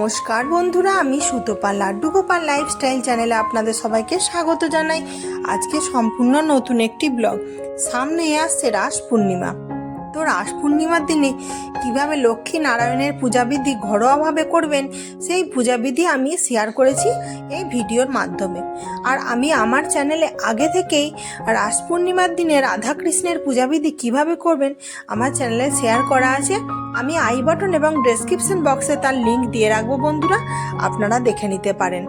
নমস্কার বন্ধুরা, আমি সুতোপাল লাড্ডু গোপাল লাইফস্টাইল চ্যানেলে আপনাদের সবাইকে স্বাগত জানাই। আজকে সম্পূর্ণ নতুন একটি ব্লগ সামনে আসছে রাস পূর্ণিমা। রাস পূর্ণিমার দিনে কীভাবে লক্ষ্মী নারায়ণের পূজাবিধি ঘরোয়াভাবে করবেন, সেই পূজাবিধি আমি শেয়ার করেছি এই ভিডিওর মাধ্যমে। আর আমি আমার চ্যানেলে আগে থেকেই রাস পূর্ণিমার দিনে রাধাকৃষ্ণের পূজাবিধি কীভাবে করবেন, আমার চ্যানেলে শেয়ার করা আছে। আমি আই বাটন এবং ডেসক্রিপশন বক্সে তার লিঙ্ক দিয়ে রাখব বন্ধুরা, আপনারা দেখে নিতে পারেন।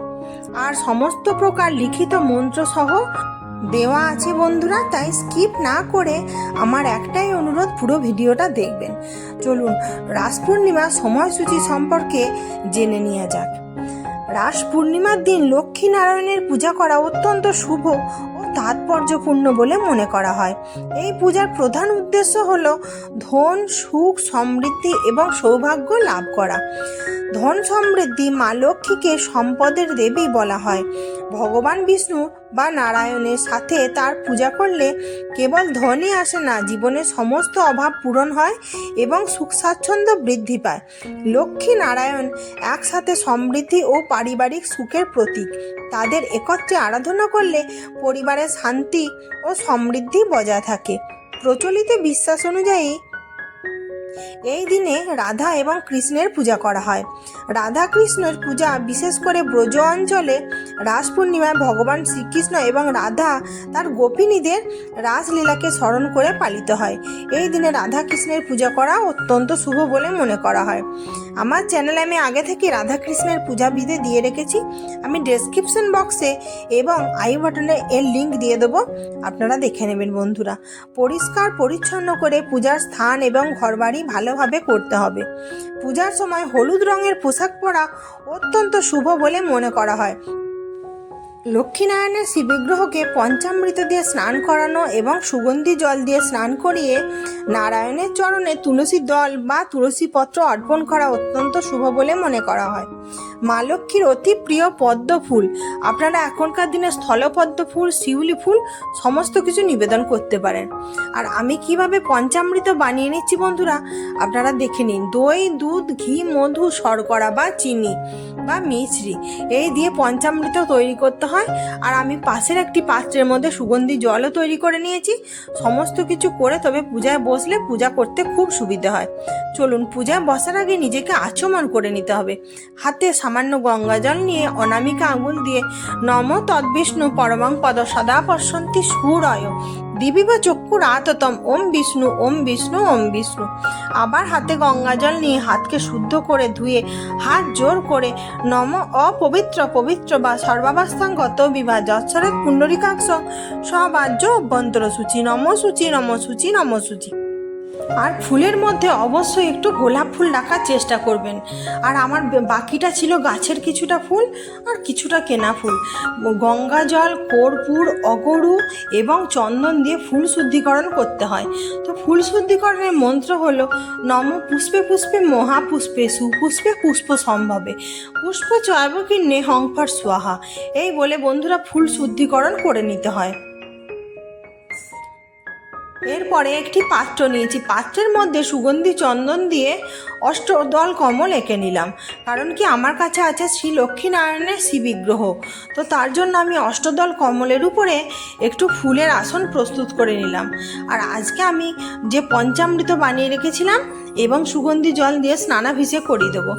আর সমস্ত প্রকার লিখিত মন্ত্র সহ দেওয়া আছে বন্ধুরা, তাই স্কিপ না করে আমার একটাই অনুরোধ, পুরো ভিডিওটা দেখবেন। চলুন, রাস পূর্ণিমার সময়সূচি সম্পর্কে জেনে নেওয়া যাক। রাস পূর্ণিমার দিন লক্ষ্মী নারায়ণের পূজা করা অত্যন্ত শুভ ও তাৎপর্যপূর্ণ বলে মনে করা হয়। এই পূজার প্রধান উদ্দেশ্য হল ধন, সুখ, সমৃদ্ধি এবং সৌভাগ্য লাভ করা। ধন সমৃদ্ধি মা লক্ষ্মীকে সম্পদের দেবী বলা হয়। ভগবান বিষ্ণু বা নারায়ণের সাথে তার পূজা করলে কেবল ধনই আসে না জীবনের সমস্ত অভাব পূরণ হয় এবং সুখ স্বাচ্ছন্দ্য বৃদ্ধি পায়। লক্ষ্মী নারায়ণ একসাথে সমৃদ্ধি ও পারিবারিক সুখের প্রতীক। তাদের একত্রে আরাধনা করলে পরিবারের শান্তি ও সমৃদ্ধি বজায় থাকে। প্রচলিত বিশ্বাস অনুযায়ী এই দিনে রাধা এবং কৃষ্ণের পূজা করা হয়। রাধা কৃষ্ণের পূজা বিশেষ করে ব্রজ অঞ্চলে রাস পূর্ণিমায় ভগবান শ্রীকৃষ্ণ এবং রাধা তার গোপিনীদের রাসলীলাকে স্মরণ করে পালিত হয়। এই দিনে রাধা কৃষ্ণের পূজা করা অত্যন্ত শুভ বলে মনে করা হয়। আমার চ্যানেলে আমি আগে থেকে রাধা কৃষ্ণের পূজা বিধি দিয়ে রেখেছি। আমি ডেসক্রিপশন বক্সে এবং আই বাটনে এর লিঙ্ক দিয়ে দেবো। আপনারা দেখে নেবেন বন্ধুরা। পরিষ্কার পরিচ্ছন্ন করে পূজার স্থান এবং ঘরবাড়ি ভালোভাবে করতে হবে। পূজার সময় হলুদ রঙের পোশাক পরা অত্যন্ত শুভ বলে মনে করা হয়। লক্ষ্মীনারায়ণের শিবিগ্রহকে পঞ্চামৃত দিয়ে স্নান করানো এবং সুগন্ধি জল দিয়ে স্নান করিয়ে নারায়ণের চরণে তুলসী দল বা তুলসী পত্র অর্পণ করা অত্যন্ত শুভ বলে মনে করা হয়। মা লক্ষ্মীর অতি প্রিয় পদ্ম ফুল আপনারা এখনকার দিনে স্থলপদ্ম ফুল শিউলি ফুল, সমস্ত কিছু নিবেদন করতে পারেন। আর আমি কীভাবে পঞ্চামৃত বানিয়ে নিচ্ছি বন্ধুরা, আপনারা দেখে নিন। দই, দুধ, ঘি, মধু, শর্করা বা চিনি বা মিশ্রি এই দিয়ে পঞ্চামৃত তৈরি করতে হয়। আর আমি পাশের একটি পাত্রের মধ্যে সুগন্ধি জলও তৈরি করে নিয়েছি। সমস্ত কিছু করে তবে পূজায় বসলে পূজা করতে খুব সুবিধা হয়। চলুন, পূজায় বসার আগে নিজেকে আচমন করে নিতে হবে। হাতে সামান্য গঙ্গা জল নিয়ে অনামিকা আঙুল দিয়ে নম তদ্বিষ্ণু পরমাং পদ সদা পশ্যন্তি সুরয়। দিবিব চক্ষু রাততম, ওম বিষ্ণু ওম বিষ্ণু ওম বিষ্ণু। আবার হাতে গঙ্গা জল নিয়ে হাতকে শুদ্ধ করে ধুয়ে, হাত জোর করে নম অপবিত্র, পবিত্র বা সর্বাবস্থাঙ্গত বিবাহ যৎসরের পুণ্ডরিকাক্ষ সবাজ্য অভ্যন্তর সূচি নম সূচি নম সূচি নম সূচি আর ফুলের মধ্যে অবশ্যই একটু গোলাপ ফুল রাখার চেষ্টা করবেন। আর আমার বাকিটা ছিল গাছের কিছুটা ফুল আর কিছুটা কেনা ফুল। গঙ্গা জল, কর্পূর, অগরু এবং চন্দন দিয়ে ফুল শুদ্ধিকরণ করতে হয়। তো ফুল শুদ্ধিকরণের মন্ত্র হলো, নম পুষ্পে পুষ্পে মহাপুষ্পে সুপুষ্পে পুষ্প সম্ভবে। পুষ্প চয়বকিন্নে হংফার সোয়াহা এই বলে বন্ধুরা ফুল শুদ্ধিকরণ করে নিতে হয়। এরপরে একটি পাত্র নিয়েছি। পাত্রের মধ্যে সুগন্ধি চন্দন দিয়ে অষ্টদল কমল এঁকে নিলাম। কারণ কি আমার কাছে আছে শ্রী লক্ষ্মীনারায়ণের শিবিগ্রহ তো তার জন্য আমি অষ্টদল কমলের উপরে একটু ফুলের আসন প্রস্তুত করে নিলাম। আর আজকে আমি যে পঞ্চামৃত বানিয়ে রেখেছিলাম এবং সুগন্ধি জল দিয়ে স্নানাভিষেক করিয়ে দেবো।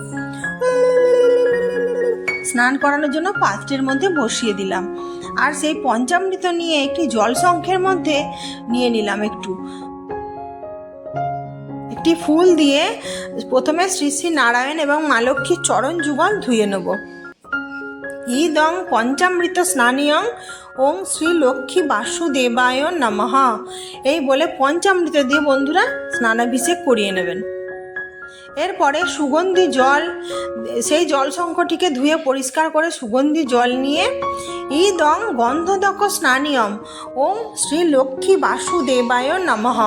স্নান করানোর জন্য পাত্রের মধ্যে বসিয়ে দিলাম। আর সেই পঞ্চামৃত নিয়ে একটি জল শঙ্খের মধ্যে নিয়ে নিলাম একটু। একটি ফুল দিয়ে প্রথমে শ্রী শ্রী নারায়ণ এবং মা লক্ষ্মীর চরণ যুগল ধুয়ে নেব। ইদং পঞ্চামৃত স্নানীয়ং ওং শ্রী লক্ষ্মী বাসুদেবায় নমঃ। এই বলে পঞ্চামৃত দিয়ে বন্ধুরা স্নানাভিষেক করিয়ে নেবেন। এরপরে সুগন্ধি জল, সেই জল সংখ্যটিকে ধুয়ে পরিষ্কার করে সুগন্ধি জল নিয়ে ইদং গন্ধদক স্নানিয়ম। ওম শ্রী লক্ষ্মী বাসুদেবায় নমঃ।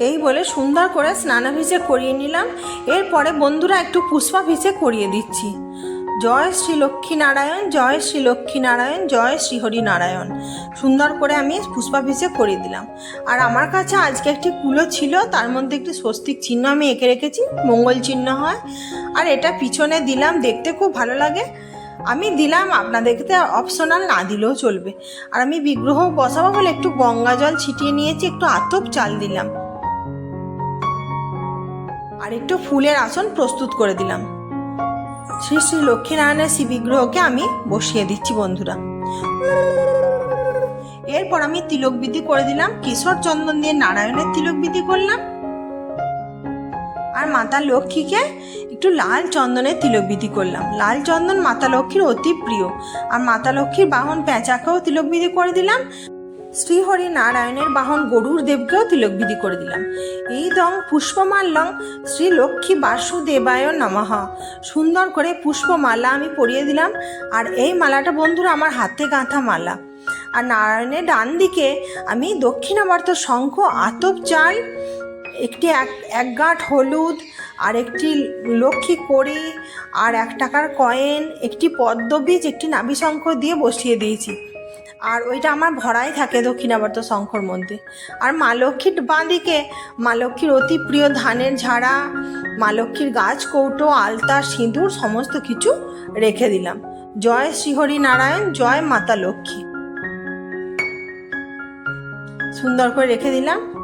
এই বলে সুন্দর করে স্নানাভিষেক করিয়ে নিলাম। এরপরে বন্ধুরা একটু পুষ্পাভিষেক করিয়ে দিচ্ছি। জয় শ্রী লক্ষ্মী নারায়ণ জয় শ্রী লক্ষ্মী নারায়ণ জয় শ্রী হরি নারায়ণ সুন্দর করে আমি পুষ্পাভিষেক করে দিলাম। আর আমার কাছে আজকে একটি কুলো ছিল, তার মধ্যে একটি স্বস্তিক চিহ্ন আমি এঁকে রেখেছি, মঙ্গল চিহ্ন হয়। আর এটা পিছনে দিলাম, দেখতে খুব ভালো লাগে। আমি দিলাম আপনাদেরকে অপশনাল না দিলেও চলবে। আর আমি বিগ্রহ বসাবো বলে একটু গঙ্গা জল ছিটিয়ে নিয়েছি, একটু আতপ চাল দিলাম। আর একটু ফুলের আসন প্রস্তুত করে দিলাম। শ্রী শ্রী লক্ষ্মীনারায়ণের শ্রী বিগ্রহকে আমি বসিয়ে দিচ্ছি, বন্ধুরা। এরপর আমি তিলক বিধি করে দিলাম, কিশোর চন্দন দিয়ে নারায়ণের তিলক বিধি করলাম। আর মাতা লক্ষ্মীকে একটু লাল চন্দনের তিলক বিধি করলাম। লাল চন্দন মাতা লক্ষ্মীর অতি প্রিয়। আর মাতা লক্ষ্মীর বাহন পেঁচাকেও তিলক বিধি করে দিলাম। শ্রীহরি নারায়ণের বাহন গরুর দেবকেও তিলক বিধি করে দিলাম। এই দং পুষ্পমাল্যং শ্রী লক্ষ্মী বাসুদেবায় নমঃ। সুন্দর করে পুষ্পমালা আমি পরিয়ে দিলাম, আর এই মালাটা বন্ধুরা আমার হাতে গাঁথা মালা। আর নারায়ণের ডান দিকে আমি দক্ষিণাবর্ত শঙ্খ আতপ চাল, একটি এক এক গাঁট হলুদ, আর একটি লক্ষ্মী কড়ি, আর এক টাকার কয়েন, একটি পদ্মবীজ, একটি নাভি শঙ্খ দিয়ে বসিয়ে দিয়েছি। আর ওইটা আমার ভরাই থাকে দক্ষিণাবর্ত শঙ্কর মন্দির। আর মা লক্ষ্মীর বাঁদিকে, মা লক্ষ্মীর অতি প্রিয় ধানের ঝাড়া, মা লক্ষ্মীর গাছ, কৌটো, আলতা, সিঁদুর, সমস্ত কিছু রেখে দিলাম। জয় শ্রীহরি নারায়ণ জয় মাতা লক্ষ্মী। সুন্দর করে রেখে দিলাম।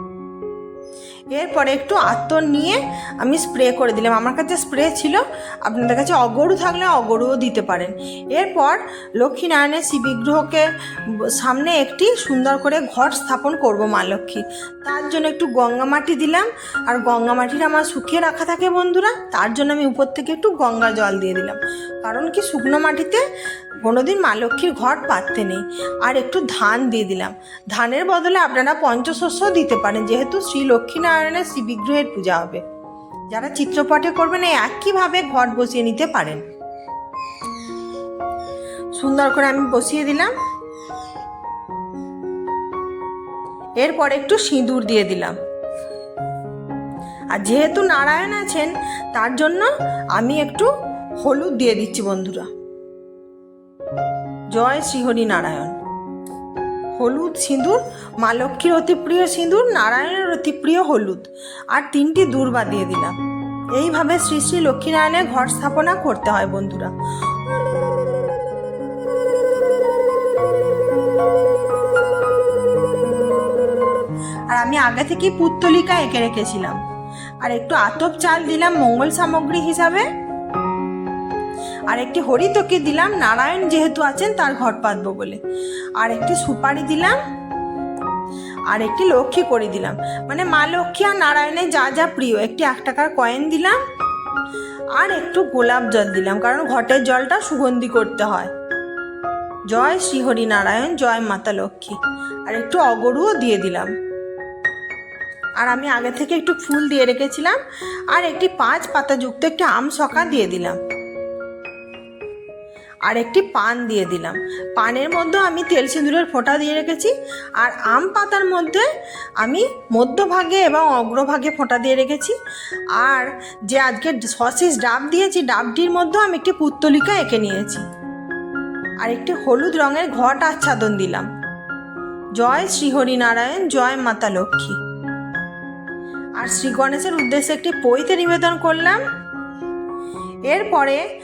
এরপরে একটু আত্মর নিয়ে আমি স্প্রে করে দিলাম। আমার কাছে স্প্রে ছিল। আপনাদের কাছে অগরু থাকলে অগরুও দিতে পারেন। এরপর লক্ষ্মীনারায়ণের শিব বিগ্রহকে সামনে একটি সুন্দর করে ঘট স্থাপন করব মা লক্ষ্মী। তার জন্য একটু গঙ্গা মাটি দিলাম। আর গঙ্গা মাটিটা আমার শুকিয়ে রাখা থাকে বন্ধুরা, তার জন্য আমি উপর থেকে একটু গঙ্গা জল দিয়ে দিলাম। কারণ কি শুকনো মাটিতে কোনোদিন মা লক্ষ্মীর ঘট পাততে নেই। আর একটু ধান দিয়ে দিলাম। ধানের বদলে আপনারা পঞ্চশস্য দিতে পারেন। যেহেতু শ্রী লক্ষ্মীনারায়ণের শ্রী বিগ্রহের পূজা হবে। যারা চিত্রপটে করবেন, এই একইভাবে ঘট বসিয়ে নিতে পারেন। সুন্দর করে আমি বসিয়ে দিলাম। এরপর একটু সিঁদুর দিয়ে দিলাম। আর যেহেতু নারায়ণ আছেন, তার জন্য আমি একটু হলুদ দিয়ে দিচ্ছি বন্ধুরা। জয় শ্রীহরি নারায়ণ হলুদ সিঁদুর, মা লক্ষ্মীর অতি প্রিয় সিঁদুর, নারায়ণের অতি প্রিয় হলুদ। আর তিনটি দূর্বা দিয়ে দিলাম। এইভাবে শ্রী শ্রী লক্ষ্মীনারায়ণের ঘর স্থাপনা করতে হয় বন্ধুরা। আর আমি আগে থেকেই পুত্তলিকা এঁকে রেখেছিলাম। আর একটু আতপ চাল দিলাম মঙ্গল সামগ্রী হিসাবে। আর একটি হরিতকে দিলাম, নারায়ণ যেহেতু আছেন তার ঘট পাতবো বলে। আর একটি সুপারি দিলাম আর একটি লক্ষ্মী করে দিলাম। মানে মা লক্ষ্মী আর নারায়ণের যা যা প্রিয়, একটি এক টাকার কয়েন দিলাম আর একটু গোলাপ জল দিলাম, কারণ ঘটের জলটা সুগন্ধি করতে হয়। জয় শ্রীহরি নারায়ণ, জয় মাতা লক্ষ্মী। আর একটু অগরুও দিয়ে দিলাম। আর আমি আগে থেকে একটু ফুল দিয়ে রেখেছিলাম, আর একটি পাঁচ পাতাযুক্ত একটি আম শকা দিয়ে দিলাম। আর একটি পান দিয়ে দিলাম। পানের মধ্যে আমি তেল সিঁদুরের ফোঁটা দিয়ে রেখেছি আর আম পাতার মধ্যে আমি মধ্যভাগে এবং অগ্রভাগে ফোঁটা দিয়ে রেখেছি। আর যে আজকে সসিস ডাব দিয়েছি, ডাবটির মধ্যেও আমি একটি পুত্তলিকা এঁকে নিয়েছি। আর একটি হলুদ রঙের ঘট আচ্ছাদন দিলাম। জয় শ্রীহরি নারায়ণ জয় মাতা লক্ষ্মী। আর শ্রী গণেশের উদ্দেশ্যে একটি পৈতে নিবেদন করলাম। এরপরে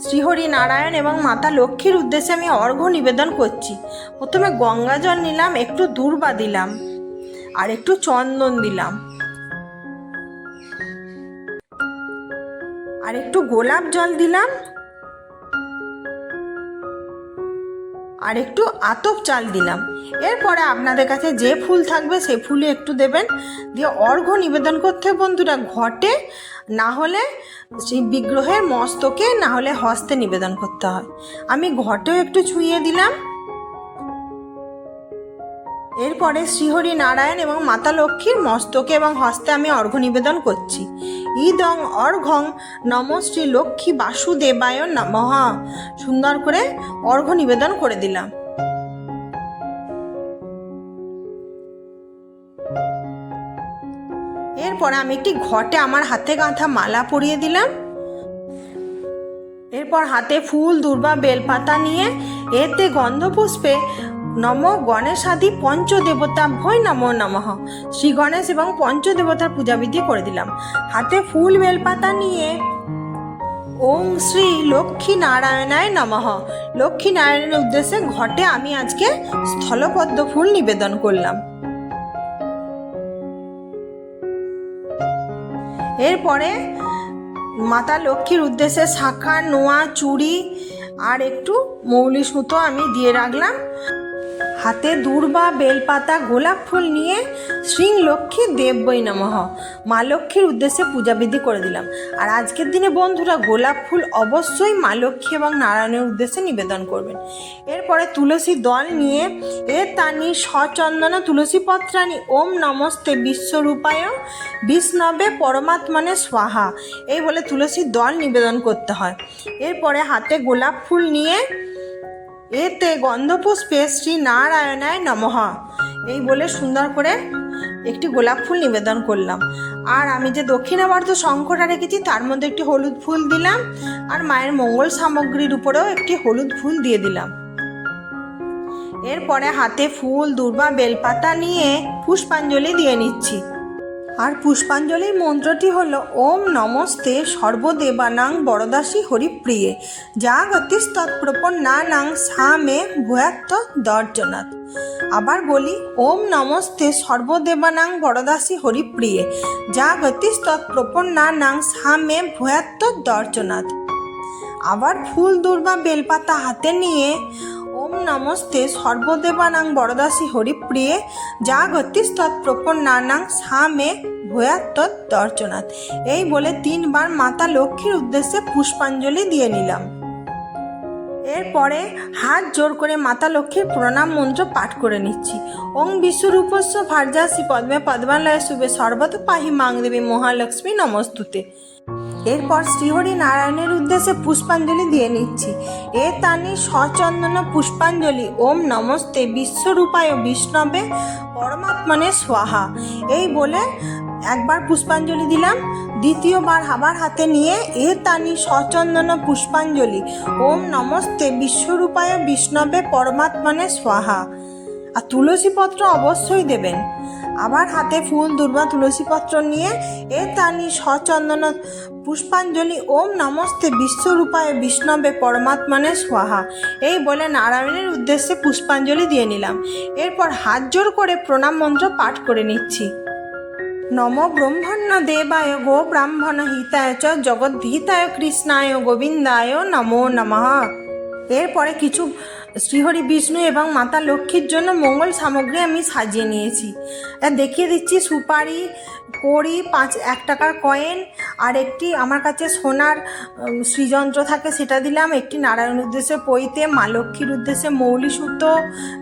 শ্রীহরি নারায়ণ এবং মাতা লক্ষ্মীর উদ্দেশ্যে আমি অর্ঘ্য নিবেদন করছি। প্রথমে গঙ্গা জল নিলাম, একটু দূর্বা দিলাম, আর একটু চন্দন দিলাম। আর একটু গোলাপ জল দিলাম আর একটু আতপ চাল দিলাম। এরপরে আপনাদের কাছে যে ফুল থাকবে সে ফুলে একটু দেবেন। দিয়ে অর্ঘ্য নিবেদন করতে বন্ধুরা ঘটে, না হলে সেই বিগ্রহের মস্তকে, না হলে হস্তে নিবেদন করতে হয়। আমি ঘটেও একটু ছুঁয়ে দিলাম। এরপরে শ্রীহরি নারায়ণ এবং মাতা লক্ষ্মীর মস্তকে এবং হস্তে আমি অর্ঘ্য নিবেদন করছি। ইদং অর্ঘং নম শ্রী লক্ষ্মী বাসুদেবায় মহা সুন্দর করে অর্ঘ্য নিবেদন করে দিলাম। এরপরে আমি একটি ঘটে আমার হাতে গাঁথা মালা পরিয়ে দিলাম। এরপর হাতে ফুল, দুর্বা, বেলপাতা নিয়ে এতে গন্ধপুষ্পে নম গণেশাদি পঞ্চদেবতা ভয় নম নমঃ। শ্রী গণেশ এবং পঞ্চদেবতার পূজাবিধি করে দিলাম। হাতে ফুল বেলপাতা নিয়ে ওম শ্রী লক্ষ্মী নারায়ণায় নমঃ। লক্ষ্মী নারায়ণের উদ্দেশ্যে ঘটে আমি আজকে স্থলপদ্ম ফুল নিবেদন করলাম। এরপরে মাতা লক্ষ্মীর উদ্দেশ্যে শাখা, নোয়া, চুড়ি আর একটু মৌলি সুতো আমি দিয়ে রাখলাম। হাতে দূর্বা বেলপাতা, গোলাপ ফুল নিয়ে শ্রী লক্ষ্মী দেববই নমঃ। মা লক্ষ্মীর উদ্দেশ্যে পূজাবিধি করে দিলাম। আর আজকের দিনে বন্ধুরা গোলাপ ফুল অবশ্যই মা লক্ষ্মী এবং নারায়ণের উদ্দেশ্যে নিবেদন করবেন। এরপরে তুলসী দল নিয়ে এ তানি সচন্দন তুলসী পত্রানি ওম নমস্তে বিশ্বরূপায় বিষ্ণবে পরমাত্মনে স্বাহা। এই বলে তুলসী দল নিবেদন করতে হয়। এরপরে হাতে গোলাপ ফুল নিয়ে এতে গন্ধপুষ্পে শ্রী নারায়ণায় নমঃ। এই বলে সুন্দর করে একটি গোলাপ ফুল নিবেদন করলাম। আর আমি যে দক্ষিণাবর্ত শঙ্খটা রেখেছি, তার মধ্যে একটি হলুদ ফুল দিলাম আর মায়ের মঙ্গল সামগ্রীর উপরেও একটি হলুদ ফুল দিয়ে দিলাম। এরপরে হাতে ফুল, দুর্বা, বেলপাতা নিয়ে পুষ্পাঞ্জলি দিয়ে নিচ্ছি। আর পুষ্পাঞ্জলির মন্ত্রটি হল, ওম নমস্তে সর্বদেবানাং বরদাসী হরিপ্রিয়ে। যা গতিস তৎপ্রপন্নানাং সা মে ভূয়াত্ম দর্জনাথ। আবার বলি, ওম নমস্তে সর্বদেবানাং বরদাসী হরিপ্রিয়ে। যা গতিস তৎপ্রপন্নানাং সা মে ভূয়াত্ম দর্জনাথ। আবার ফুল দুর্বা বেলপাতা হাতে নিয়ে ওম নমস্তে সর্বদেবানাং বরদাসী হরিপ্রিয়ে যা গতিস তৎপ্রপন্নানাং সা মে ভূয়াত্ত দর্শনাথ এই বলে তিনবার মাতা লক্ষ্মীর উদ্দেশ্যে পুষ্পাঞ্জলি দিয়ে নিলাম। এরপরে হাত জোর করে মাতা লক্ষ্মীর প্রণাম মন্ত্র পাঠ করে নিচ্ছি। ওং বিশ্বরূপস্য ভার্যাসি পদ্মে পদ্মালয় শুভে সর্বত পাহি মাং দেবী মহালক্ষ্মী নমস্তুতে। এরপর শ্রীহরি নারায়ণের উদ্দেশ্যে পুষ্পাঞ্জলি দিয়ে নিচ্ছি। এ তানি সচন্দন পুষ্পাঞ্জলি, ওম নমস্তে বিশ্বরূপায় বিষ্ণবে পরমাত্মনে সোহা এই বলে একবার পুষ্পাঞ্জলি দিলাম, দ্বিতীয়বার আবার হাতে নিয়ে এ তানি সচন্দন পুষ্পাঞ্জলি। ওম নমস্তে বিশ্বরূপায় বিষ্ণবে পরমাত্মনে স্বাহা। আর তুলসী পত্র অবশ্যই দেবেন। আবার হাতে ফুল, দুর্বা তুলসী পত্র নিয়ে এ তানি সচন্দন পুষ্পাঞ্জলি ওম নমস্তে বিশ্বরূপায় বিষ্ণবে পরমাত্মনে স্বাহা। এই বলে নারায়ণের উদ্দেশ্যে পুষ্পাঞ্জলি দিয়ে নিলাম। এরপর হাত জোর করে প্রণাম মন্ত্র পাঠ করে নিচ্ছি। নম ব্রহ্মণ্য দেবায় গো ব্রাহ্মণ হিতায় চ জগদ্ধিতায় কৃষ্ণায় গোবিন্দায় নমো নমঃ। এরপরে কিছু শ্রীহরি বিষ্ণু এবং মাতা লক্ষ্মীর জন্য মঙ্গল সামগ্রী আমি সাজিয়ে নিয়েছি। দেখিয়ে দিচ্ছি, সুপারি, কড়ি, পাঁচ, এক টাকার কয়েন আর একটি আমার কাছে সোনার শ্রীযন্ত্র থাকে, সেটা দিলাম। একটি নারায়ণ উদ্দেশ্যে পৈতে, মা লক্ষ্মীর উদ্দেশ্যে মৌলি সুতো,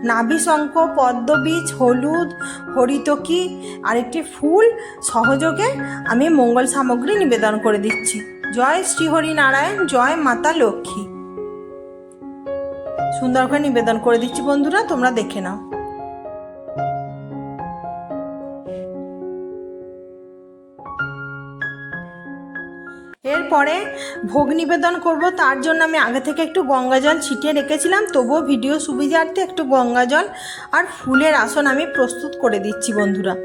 নাভি শঙ্খ পদ্মবীজ হলুদ, হরিতকি আর একটি ফুল সহযোগে আমি মঙ্গল সামগ্রী নিবেদন করে দিচ্ছি। জয় শ্রীহরি নারায়ণ, জয় মাতা লক্ষ্মী। সুন্দর করে নিবেদন করে দিচ্ছি বন্ধুরা, তোমরা দেখে নাও। এরপরে ভোগ নিবেদন করব, তার জন্য আমি আগে থেকে একটু গঙ্গা জল ছিটিয়ে রেখেছিলাম, তবুও ভিডিও সুবিধার্থে একটু গঙ্গা জল আর ফুলের আসন আমি প্রস্তুত করে দিচ্ছি বন্ধুরা।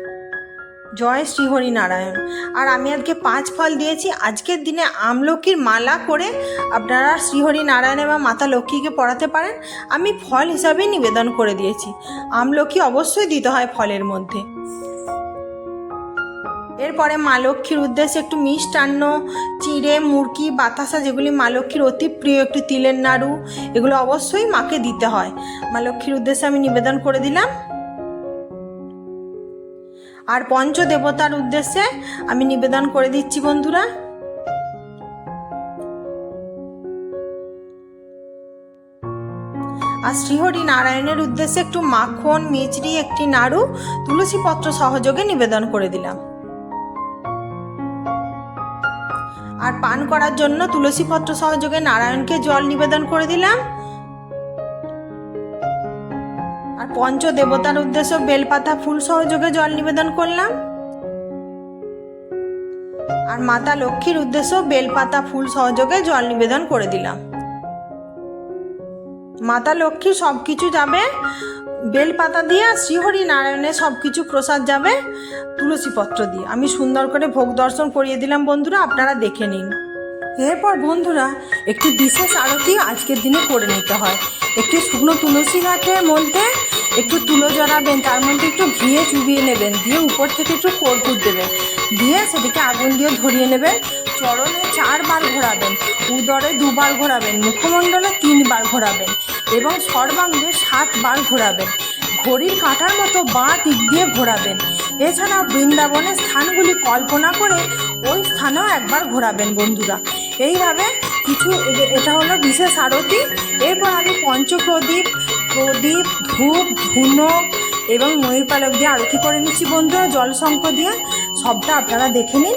জয় শ্রীহরি নারায়ণ আর আমি আজকে পাঁচ ফল দিয়েছি। আজকের দিনে আমলকির মালা করে আপনারা শ্রীহরি নারায়ণ এবং মাতা লক্ষ্মীকে পড়াতে পারেন। আমি ফল হিসাবেই নিবেদন করে দিয়েছি। আমলকি অবশ্যই দিতে হয় ফলের মধ্যে। এরপরে মা লক্ষ্মীর উদ্দেশ্যে একটু মিষ্টান্ন, চিড়ে মুরকি বাতাসা যেগুলি মা লক্ষ্মীর অতি প্রিয়, একটু তিলের নাড়ু, এগুলো অবশ্যই মাকে দিতে হয়। মা লক্ষ্মীর উদ্দেশ্যে আমি নিবেদন করে দিলাম। আর পঞ্চদেবতার উদ্দেশ্যে আমি নিবেদন করে দিচ্ছি, বন্ধুরা। আর শ্রীহরি নারায়ণের উদ্দেশ্যে একটু মাখন, মিচড়ি, একটি নাড়ু তুলসী পত্র সহযোগে নিবেদন করে দিলাম। আর পান করার জন্য তুলসী পত্র সহযোগে নারায়ণকে জল নিবেদন করে দিলাম। পঞ্চ দেবতার উদ্দেশ্য বেলপাতা ফুল সহযোগে জল নিবেদন করলাম। আর মাতা লক্ষ্মীর উদ্দেশ্য বেলপাতা ফুল সহযোগে জল নিবেদন করে দিলাম। মাতা লক্ষ্মী সব কিছু যাবে, বেলপাতা দিয়ে আর শ্রীহরি নারায়ণের সব কিছু প্রসাদ যাবে তুলসী পত্র দিয়ে। আমি সুন্দর করে ভোগ দর্শন করিয়ে দিলাম বন্ধুরা, আপনারা দেখে নিন। এরপর বন্ধুরা, একটি বিশেষ আরতি আজকের দিনে করে নিতে হয়। একটি শুকনো তুলসী গাছের মধ্যে একটু তুলো জড়াবেন, তার মধ্যে একটু ঘিয়ে চুবিয়ে নেবেন, দিয়ে উপর থেকে একটু কর্পূর দেবেন। দিয়ে সেটিকে আগুন দিয়ে ধরিয়ে নেবেন। চরণে চারবার ঘোরাবেন, উদরে দুবার ঘোরাবেন, মুখমণ্ডলে তিনবার ঘোরাবেন এবং সর্বাঙ্গে সাতবার ঘোরাবেন। ঘড়ির কাঁটার মতো বাঁ দিক দিয়ে ঘোরাবেন। এছাড়াও বৃন্দাবনের স্থানগুলি কল্পনা করে ওই স্থানেও একবার ঘোরাবেন বন্ধুরা। এইভাবে কিছু এটা হলো বিশেষ আরতি। এরপর আমি পঞ্চপ্রদীপ প্রদীপ, ধূপ, ধুনো এবং ময়ূর পালক দিয়ে আরতি করে নিচ্ছি বন্ধুরা। জল শঙ্খ দিয়ে সবটা আপনারা দেখে নিন।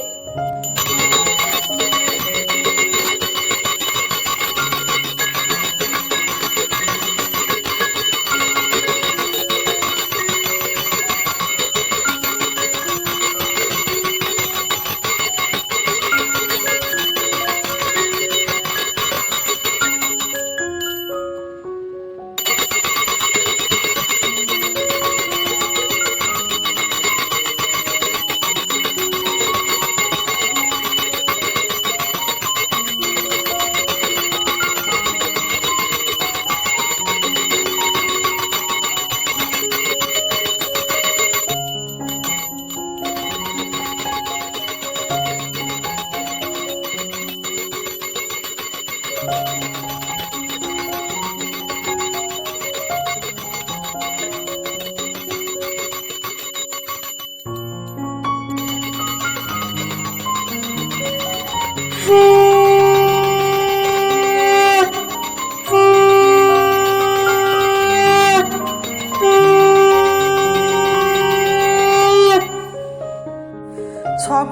সব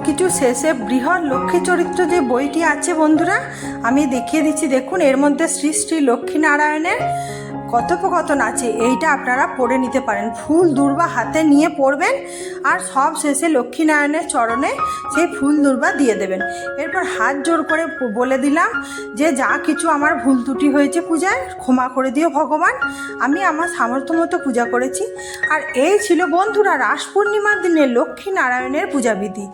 কিছু শেষে বৃহৎ লক্ষ্মী চরিত্র যে বইটি আছে বন্ধুরা, আমি দেখিয়ে দিচ্ছি। দেখুন, এর মধ্যে শ্রী শ্রী লক্ষ্মীনারায়ণের কথোপকথন আছে। এইটা আপনারা পড়ে নিতে পারেন। ফুল দুর্বা হাতে নিয়ে পড়বেন। আর সব শেষে লক্ষ্মীনারায়ণের চরণে সেই ফুল দুর্বা দিয়ে দেবেন। এরপর হাত জোর করে বলে দিলাম যে যা কিছু আমার ভুল ত্রুটি হয়েছে পূজায়, ক্ষমা করে দিও ভগবান। আমি আমার সামর্থ্য মতো পূজা করেছি। আর এই ছিল বন্ধুরা রাস পূর্ণিমার দিনে লক্ষ্মী নারায়ণের পূজাবিধি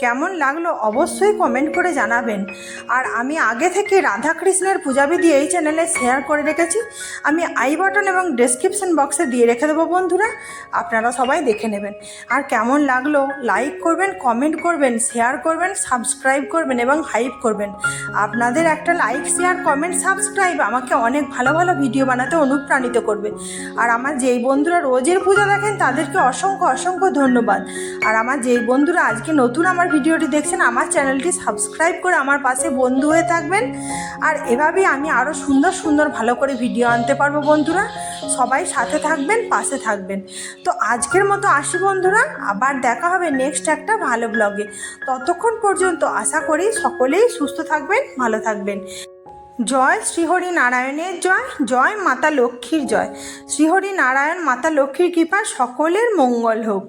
কেমন লাগল অবশ্যই কমেন্ট করে জানাবেন। আর আমি আগে থেকে রাধাকৃষ্ণের পূজাবিধি এই চ্যানেলে শেয়ার করে রেখেছি। আমি আই বাটন এবং ডেসক্রিপশন বক্সে দিয়ে রেখে দেবো বন্ধুরা। আপনারা সবাই দেখে নেবেন। আর কেমন লাগল লাইক করবেন কমেন্ট করবেন শেয়ার করবেন সাবস্ক্রাইব করবেন এবং হাইপ করবেন। আপনাদের একটা লাইক শেয়ার কমেন্ট সাবস্ক্রাইব আমাকে অনেক ভালো ভালো ভিডিও বানাতে অনুপ্রাণিত করবে। আর আমার যেই বন্ধুরা রোজের পূজা দেখেন, তাদেরকে অসংখ্য অসংখ্য ধন্যবাদ। আর আমার যেই বন্ধুরা আজকে নতুন আমার ভিডিওটি দেখছেন, আমার চ্যানেলটি সাবস্ক্রাইব করে আমার পাশে বন্ধু হয়ে থাকবেন। আর এভাবেই আমি আরও সুন্দর সুন্দর ভালো করে ভিডিও আনতে পারব বন্ধুরা। সবাই সাথে থাকবেন, পাশে থাকবেন। তো আজকের মতো আসি বন্ধুরা। আবার দেখা হবে নেক্সট একটা ভালো ব্লগে ততক্ষণ পর্যন্ত আশা করি সকলেই সুস্থ থাকবেন, ভালো থাকবেন। জয় শ্রীহরি নারায়ণের জয় জয় মাতা লক্ষ্মীর জয়। শ্রীহরি নারায়ণ মাতা লক্ষ্মীর কৃপা সকলের মঙ্গল হোক।